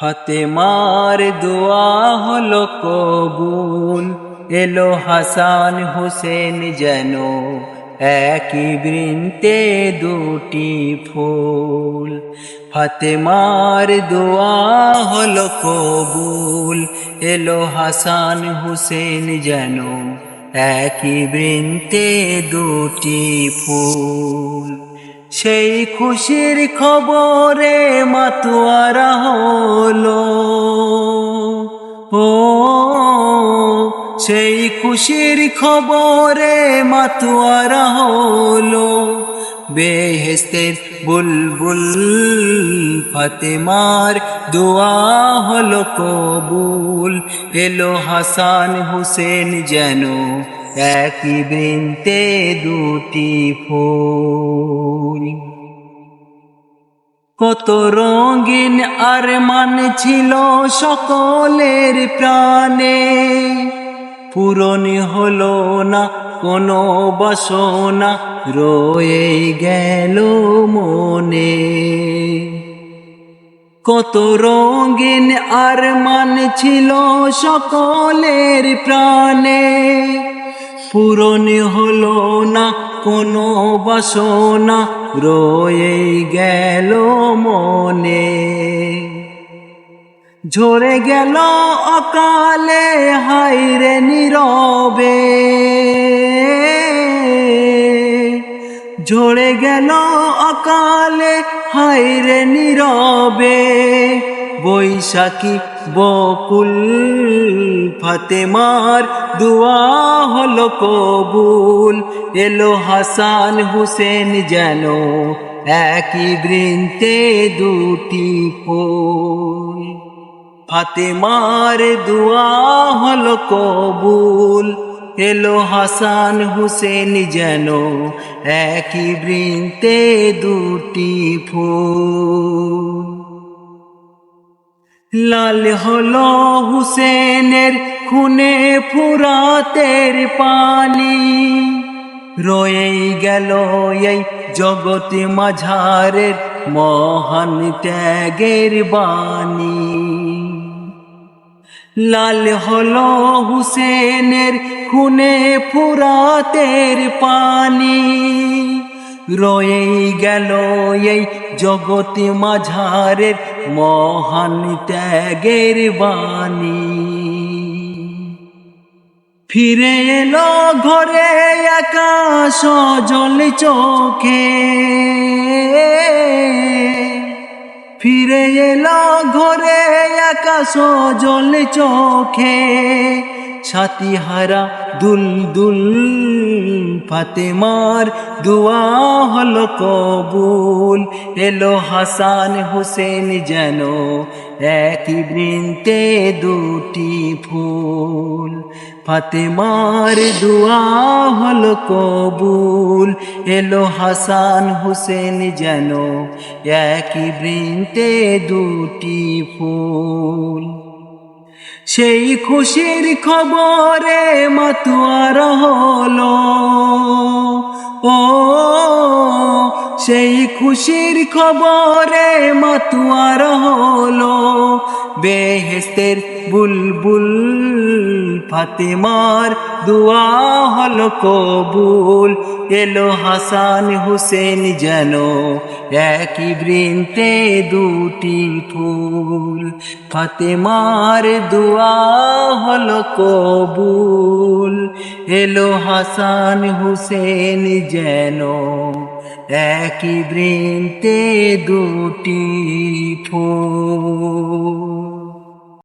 ফতেমার দোয়া হলো কবুল। এলো হাসান হোসেন যেন একই বৃন্তে দুটি ফুল। ফতেমার দোয়া হলো কবুল। এলো হাসান হোসেন যেন একই বৃন্তে দুটি ফুল। সেই খুশির খবরে মাতুয়ারা হলো। ও, সেই খুশির খবরে মাতুয়ারা হলো। বেহেস্তের বুলবুল ফাতেমার দোয়া হলো কবুল। এলো হাসান হুসেন যেন একই বৃন্তে দুটি ফুল। কত রঙিন আর মান ছিল সকলের প্রাণে। পূরণ হলো না, কোনো বাসনা রয়ে গেল মনে। কত রঙিন আর মান ছিল সকলের প্রাণে। পূরণ হলো না, কোনো বাসনা রয়ে গেল মনে। ঝরে গেল অকালে হাইরে নীরবে। ঝরে গেল অকালে হাইরে নীরবে। বৈশাখী বকুল ফাতেমার দুয়া হলো কবুল। এলো হাসান হুসেন যেন একই বৃন্তে দুটি ফুল। ফাতেমার দুয়া হলো কবুল। এলো হাসান হুসেন যেন একই বৃন্তে দুটি ফুল। লাল হলো হুসেনের খুনে ফুরাতের পানি। রয়ে গেল এই জগৎ মাঝারের মহান ত্যাগের বাণী। লাল হলো হুসেনের খুনে ফুরাতের পানি। রয়ে গেল এই জগতে মাঝারের মহান ত্যাগের বাণী। ফিরে এলো ঘরে আকাশ জল চোখে। ফিরে এলো ঘরে আকাশ জল চোখে। সাথী হারা দুল দুল, ফাতেমার দুয়া হলো কবুল। এলো হাসান হোসেন যেন একই বৃন্তে দুটি ফুল। ফাতেমার দুয়া হলো কবুল। এলো হাসান হোসেন যেন একই বৃন্তে দুটি ফুল। সেই খুশির খবরে মাতুয়ার হল। ও সেই খুশির খবরে মাতুয়ার হলো। বেহেস্তের বুলবুল ফাতেমার দুয়া হলো কবুল। এলো হাসান হুসেন যেন একই বৃন্তে দুটি ফুল। ফাতেমার দুয়া হলো কবুল। এলো হাসান হুসেন যেন একই বৃন্তে দুটি ফুল।